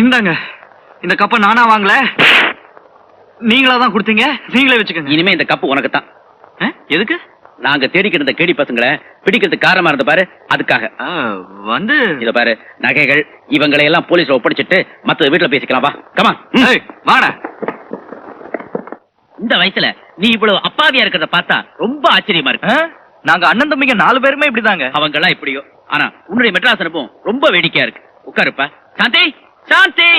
இந்தாங்க. இந்த கப்பை நானா வாங்கல. நீங்களா தான் கொடுத்தீங்க. நீங்களே வச்சுக்கோங்க. இனிமே இந்த கப்பு உனக்கு தான் எதுக்கு? நாங்க தேடிக்கிட்டு இருந்த கேடி பசங்களை பிடிக்கிறதுக்கு காரணமா இருந்த பாரு அதுக்காக. வந்து. இத பாரு நகைகள் இவங்களை எல்லாம் போலீஸ்ல ஒப்படைச்சிட்டு மத்த வீட்டுல பேசிக்கலாம் வா. கமா வாடா. இந்த வயசுல நீ இவ்வளவு அப்பாவியா இருக்கிறத பார்த்தா ரொம்ப ஆச்சரியமா இருக்கு. நாங்க அண்ணன் தம்பிங்க நாலு பேருமே இப்படிதாங்க. அவங்க எல்லாம் இப்படியோ ஆனா உன்னுடைய மெட்ராஸ் அனுபவம் ரொம்ப வேடிக்கையா இருக்கு. உட்காருப்பா. சாந்தி! சாந்தி!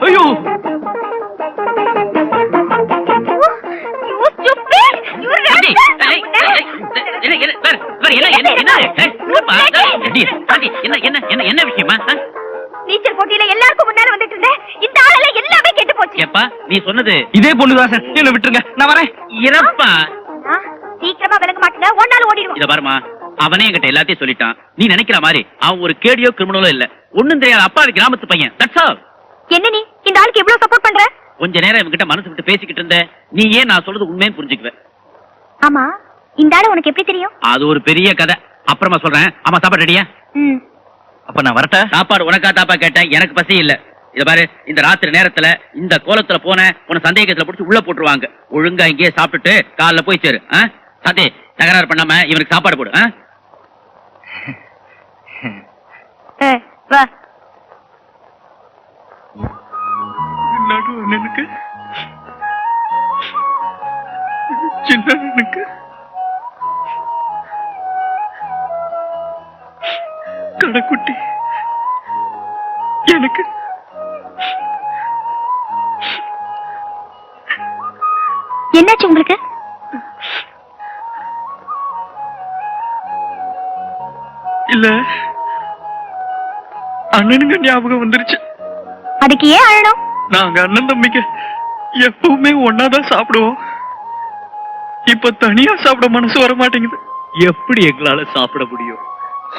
ஐயோ! என்ன, விஷயமா? நீச்சல் போட்டியில எல்லாருக்கும் முன்னால வந்துட்டு இருந்தேன். இந்த ஆளெல்லாம் எல்லாமே கெட்டு போச்சு. ஏப்பா நீ சொன்னது இதே பொண்ணுதான் சார். என்ன விட்டுருங்க. நான் வரேன். இறப்பா. சீக்கிரமா விளங்க மாட்டேங்க. ஒன்னால ஓடிடுவோம். இத பாருமா அவனே என்கிட்ட எல்லாத்தையும் சொல்லிட்டான். நீ நினைக்கிற மாதிரி அவன் ஒரு கேடியோ கிரிமினலோ இல்ல. ஒண்ணும் தெரியாத அப்பாவி கிராமத்து பையன். தட்ஸ் ஆல் என்ன நீ? இந்த ஆளுக்கு இவ்வளவு சப்போர்ட் பண்ற? கொஞ்ச நேரம் இவன்கிட்ட மனசு விட்டு பேசிக்கிட்டு இருந்த. நீ ஏன் நான் சொல்றது உண்மைன்னு புரிஞ்சுக்குவேன் ஆமா. இந்த ஆளு உனக்கு எப்படி தெரியும்? அது ஒரு பெரிய கதை. அப்புறமா சொல்றேன். ஆமா சாப்பாடு ரெடியா அப்ப நான் வரட்டா? சாப்பாடு உனக்கா தாப்பா கேட்டேன். எனக்கு பசி இல்ல. இத பாரு இந்த ராத்திரி நேரத்துல இந்த கோலத்துல போன உன சந்தேகத்துல புடிச்சு உள்ள போட்டுருவாங்க. ஒழுங்கா இங்கேயே சாப்பிட்டுட்டு காலைல போய் சேரு? சந்தே தகராறு பண்ணாம இவனுக்கு சாப்பாடு போடு. என்னாச்சு உங்களுக்கு? இல்ல. அண்ணனுங்க ஞாபகம் வந்துருச்சு. அதுக்கு ஏன் அழணும்? நாங்க அண்ணன் தம்பிங்க எப்பவுமே ஒன்னாதான் சாப்பிடுவோம். இப்ப தனியா சாப்பிட மனசு வர மாட்டேங்குது. எப்படி எங்களால சாப்பிட முடியும்?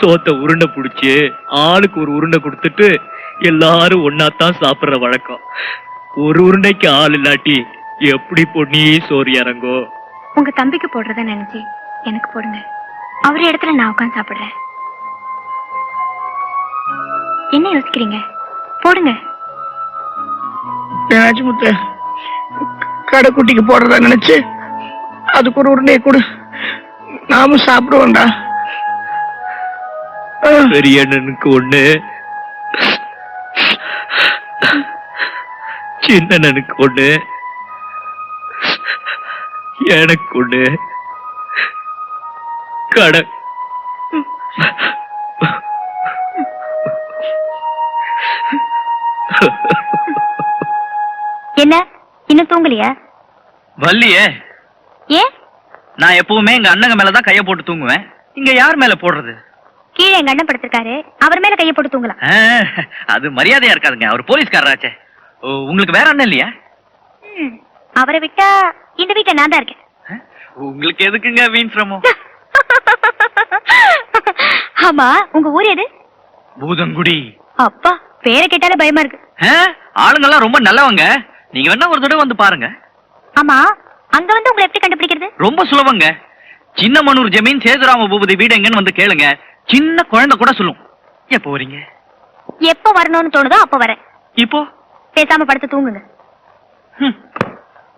சோத்த உருண்டை புடிச்சு ஆளுக்கு ஒரு உருண்டை கொடுத்துட்டு எல்லாரும் ஒன்னாத்தான் சாப்பிடுற வழக்கம். ஒரு உருண்டைக்கு ஆள் இல்லாட்டி எப்படி பொன்னி சோறு இறங்கோ? உங்க தம்பிக்கு போடுறத நினைச்சு எனக்கு போடுங்க. அவர் இடத்துல நான் உட்காந்து சாப்பிடுறேன். என்ன யோசிக்கிறீங்க? போடுங்க. முத்து கடைக்குட்டிக்கு போடுறதா நினைச்சு அதுக்கு ஒரு உருண்டையை கொடு. நாமும் சாப்பிடுவோம்டா. பெரிய அண்ணனுக்கு ஒண்ணு. சின்ன அண்ணனுக்கு ஒண்ணு. எனக்கு ஒண்ணு கடை என்ன? இன்னும் தூங்கலையா? வள்ளியே. ஏன் நான் எப்பவுமே எங்க அண்ணங்க மேலதான் கைய போட்டு தூங்குவேன். இங்க யார் மேல போடுறது? கீழே எங்க அண்ணன் படுத்திருக்காரு. அவர் மேல கையை போட்டு தூங்கலாம். அது மரியாதையா இருக்காதுங்க. அவர் போலீஸ்காரராச்சே. உங்களுக்கு வேற அண்ணன் இல்லையா? அவரை விட்டா இந்த வீட்டை நான் தான் இருக்கேன். உங்களுக்கு எதுக்குங்க வீண் சிரமம்? ஆமா உங்க ஊர் எது? பூதங்குடி. அப்பா பேரை கேட்டாலே பயமா இருக்கு. ஆளுங்கெல்லாம் ரொம்ப நல்லவங்க. நீங்க வேணா ஒரு தடவை வந்து பாருங்க. ஆமா அங்க வந்து உங்களை எப்படி கண்டுபிடிக்கிறது? ரொம்ப சுலபங்க. சின்னமனூர் ஜமீன் சேதுராம பூபதி வீடு எங்கன்னு வந்து கேளுங்க. சின்ன குழந்தை கூட சொல்லும். எப்போ வரீங்க? எப்ப வரணும்னு தோணுதோ அப்ப வரேன். இப்போ? பேசாம படுத்து தூங்குங்க. ஹம்,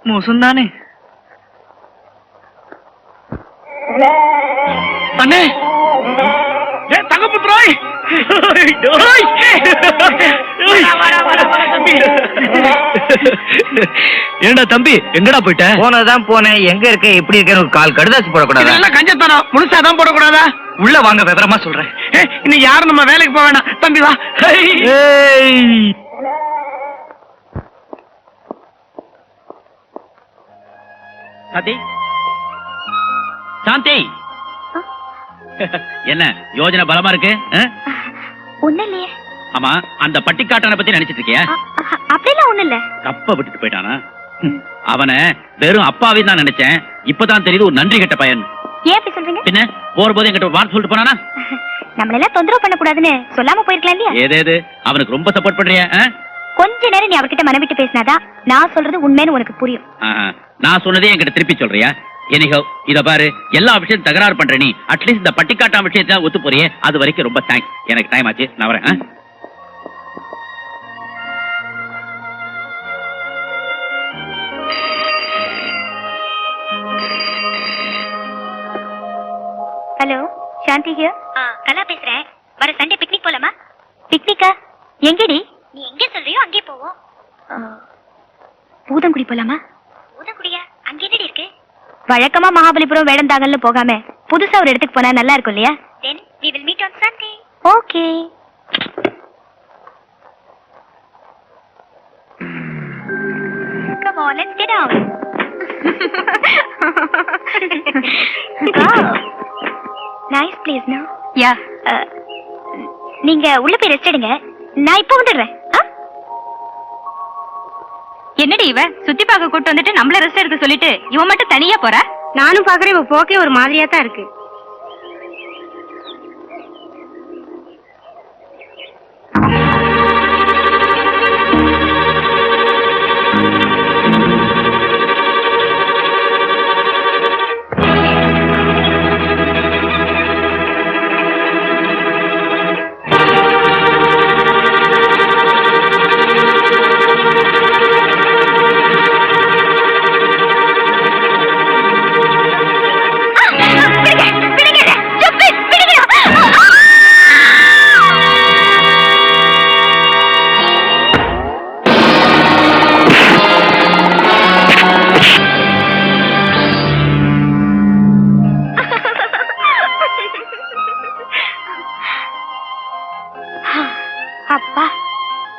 மோசம்தானே. அண்ணே. ஏ தங்கப்புத்ராய் ஏண்டா தம்பி. எங்கடா போயிட்ட? போனதான் போனேன். எங்க இருக்க எப்படி இருக்கேன்னு ஒரு கால் கடுதாசி போடக்கூடாது? இதெல்லாம் கஞ்சத்தனம். முழுசாதான் போடக்கூடாதா? உள்ள வாங்க விவரமா சொல்றேன். இன்னைக்கு யாரும் நம்ம வேலைக்கு போக வேணாம். தம்பி வா. ஏய். சாந்தி. என்ன யோஜனை பலமா இருக்கு? இல்லையே ஆமா அந்த பட்டிக்காட்டனை பத்தி நினைச்சிட்டு இருக்கியா? அப்படிலாம் ஒண்ணும் இல்ல தப்ப விட்டுட்டு போயிட்டானா? அவனை வெறும் அப்பாவே தான் நினைச்சேன். இப்பதான் தெரியுது ஒரு நன்றி கெட்ட பையன். ஏன் அப்படி சொல்றீங்க? பின்ன போற போது என்கிட்ட ஒரு வார்த்தை சொல்லிட்டு போனானா? நம்மள எல்லாம் தொந்தரவு பண்ண கூடாதுன்னு சொல்லாம போயிருக்கலாம் இல்லையா? ஏதேது அவனுக்கு ரொம்ப சப்போர்ட் பண்றியா? கொஞ்ச நேரம் நீ அவர்கிட்ட மனவிட்டு பேசினாதான் நான் சொல்றது உண்மைன்னு உனக்கு புரியும். நான் சொன்னதே என்கிட்ட திருப்பி சொல்றியா? எனிகோ இத பாரு எல்லா விஷயம் தகராறு பண்ற நீ. அட்லீஸ்ட் இந்த பட்டிக்காட்டான் விஷயத்த ஒத்து போறியே. அது வரைக்கும் ரொம்ப தேங்க்ஸ் எனக்கு டைம் ஆச்சு. நான் வரேன் ஹலோ சாந்தி ஹியர் கலா பேசுறேன். வர சண்டே பிக்னிக் போலாமா? பிக்னிக்கா எங்கடி? நீ எங்க சொல்றியோ அங்கே போவோம். பூதங்குடி போலாமா? பூதங்குடியா அங்கே வழக்கமா மகாபலிபுரம் வேடந்தாங்கல்னு போகாம புதுசா ஒரு இடத்துக்கு போனா நல்லா இருக்கும் இல்லையா then we will meet on sunday okay Come on, let's get out. wow. Nice place, no? Yeah. Uh, நீங்க உள்ள போய் ரெஸ்ட் எடுங்க நான் இப்போ வந்துடுறேன்? என்னடி இவ? சுத்தி பார்க்க கூட்டு வந்துட்டு நம்மள ரெஸ்ட் எடுக்க சொல்லிட்டு இவன் மட்டும் தனியா போற? நானும் பாக்குறேன் இவ போக்கே ஒரு மாதிரியா தான் இருக்கு.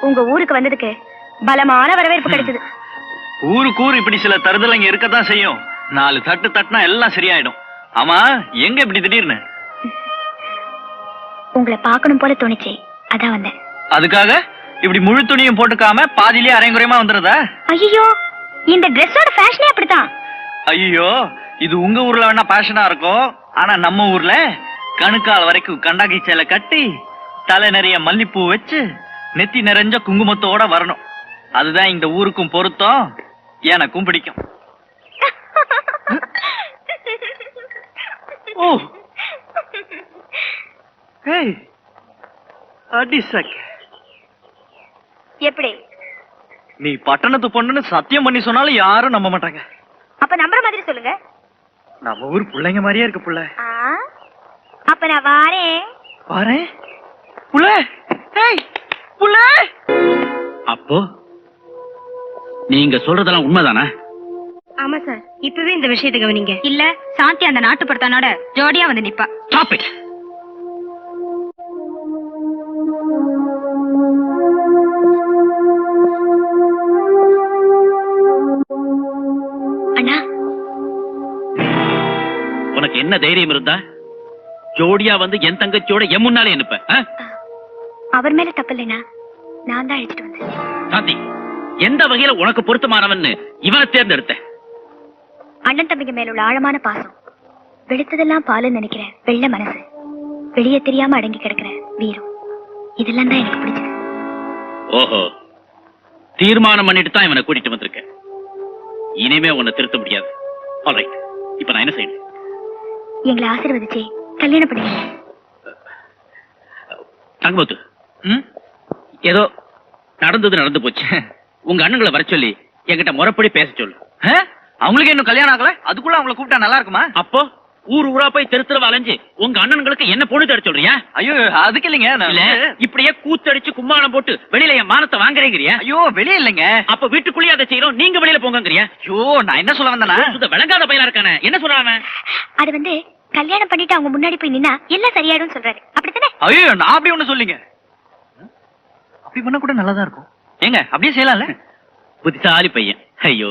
உங்க ஊருக்கு வந்ததுக்கு பலமான வரவேற்பு கிடைச்சது. ஊருக்கு ஊர் இப்படி சில தருதல் இங்க இருக்கத்தான் செய்யும். நாலு தட்டு தட்டினா எல்லாம் சரியாயிடும். ஆமா எங்க இப்படி திடீர்னு? உங்களை பார்க்கணும் போல தோணுச்சு. அதான் வந்தேன். அதுக்காக? இப்படி முழு துணியும் போட்டுக்காம பாதியிலே அரைங்குறையமா வந்துடுறதா? ஐயோ இந்த ட்ரெஸ்ஸோட ஃபேஷனே அப்படித்தான். ஐயோ இது உங்க ஊர்ல வேணா பேஷனா இருக்கும். ஆனா நம்ம ஊர்ல கணுக்கால் வரைக்கும் கண்டாங்கி சேலை கட்டி தலை நிறைய மல்லிப்பூ வச்சு நெத்தி நிறைஞ்ச குங்குமத்தோட வரணும். அதுதான் இந்த ஊருக்கும் பொருத்தம். எனக்கும் பிடிக்கும். ஓ. ஏய் அடி சக் எப்படி? நீ பட்டணத்து பொண்ணுன்னு சத்தியம் பண்ணி சொன்னாலும் யாரும் நம்ப மாட்டாங்க. அப்ப நம்புற மாதிரி சொல்லுங்க. நம்ம ஊர் பிள்ளைங்க மாதிரியே இருக்கு புள்ள. ஆ, அப்ப நான் வாரேன். பாரு புள்ள ஏய். புள்ள! அப்போ நீங்க சொல்றதெல்லாம் உண்மைதானா? ஆமா சார் இப்பவே இந்த விஷயத்தை கவனிங்க. இல்ல சாந்தி அந்த நாட்டுப்படுத்தானோட ஜோடியா வந்து நிப்பா. ஸ்டாப் இட் அண்ணா. உனக்கு என்ன தைரியம் இருந்தா? ஜோடியா வந்து என் தங்கச்சியோட என் முன்னாலே அனுப்ப? அவர் மேல தப்பு இல்லைண்ணா நான் தான் அழைச்சிட்டு வந்தேன். சாந்தி எந்த வகையில உனக்கு பொருத்தமானவன்னு இவனை தேர்ந்தெடுத்த அண்ணன் தம்பிங்க மேல உள்ள ஆழமான பாசம். வெளுத்ததெல்லாம் பாலுன்னு நினைக்கிறேன். வெள்ளை மனசு. வெளியே தெரியாம அடங்கி கிடக்குற வீரம். இதெல்லாம் தான் எனக்கு பிடிச்சது. ஓஹோ. தீர்மானம் பண்ணிட்டு தான் இவனை கூட்டிட்டு வந்திருக்க இனிமே உன்னை திருத்த முடியாது. ஆல்ரைட் இப்ப நான் என்ன செய்யணும்? எங்களை ஆசீர்வதிச்சு கல்யாணம் பண்ணுவீங்க தங்கமுத்து? ஏதோ நடந்தது நடந்து போச்சு. உங்க அண்ணங்களை வர சொல்லி என்கிட்ட முறைப்படி பேச சொல்லு? அவங்களுக்கு இன்னும் கல்யாணம் ஆகல? அதுக்குள்ள அவங்கள கூப்பிட்டா நல்லா இருக்குமா? அப்போ ஊர் ஊரா போய் தெரு தெருவா அலைஞ்சு உங்க அண்ணன்களுக்கு என்ன பொண்ணு தர சொல்றியா ஐயோ அதுக்கு இல்லைங்க. இப்படியே கூத்தடிச்சு கும்மாளம் போட்டு வெளியில என் மானத்தை வாங்குறேங்கிறியா? ஐயோ வெளியே இல்லைங்க. அப்ப வீட்டுக்குள்ளேயே அதை செய்யறோம் நீங்க வெளியில போங்கங்கிறியா? ஐயோ நான் என்ன சொல்ல வந்தேனா சுத்த விளங்காத பையனா இருக்கானே என்ன சொல்றான் அது வந்து கல்யாணம் பண்ணிட்டு அவங்க முன்னாடி போய் நின்னா எல்லாம் சரியாயிடும் சொல்றாரு. அப்படித்தானே? ஐயோ நான் அப்படி ஒண்ணு சொல்லிங்க அப்படி பண்ண கூட நல்லா தான் இருக்கும். ஏங்க அப்படியே செய்யலாம்ல? புத்திசாலி பையன். ஐயோ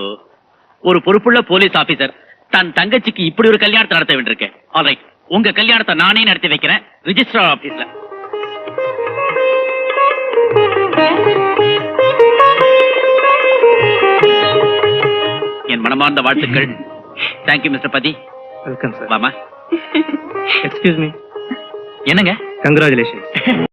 ஒரு பொறுப்புள்ள போலீஸ் ஆபீசர் தன் தங்கச்சிக்கு இப்படி ஒரு கல்யாணத்தை நடத்த வேண்டியிருக்கேன் ஆல்ரைட் உங்க கல்யாணத்தை நானே நடத்தி வைக்கிறேன் ரிஜிஸ்டர் ஆபீஸ்ல என் மனமார்ந்த வாழ்த்துக்கள். Thank you mister Pathi welcome sir வாமா. எக்ஸ்கியூஸ் மீ என்னங்க? கங்க்ராச்சுலேஷன்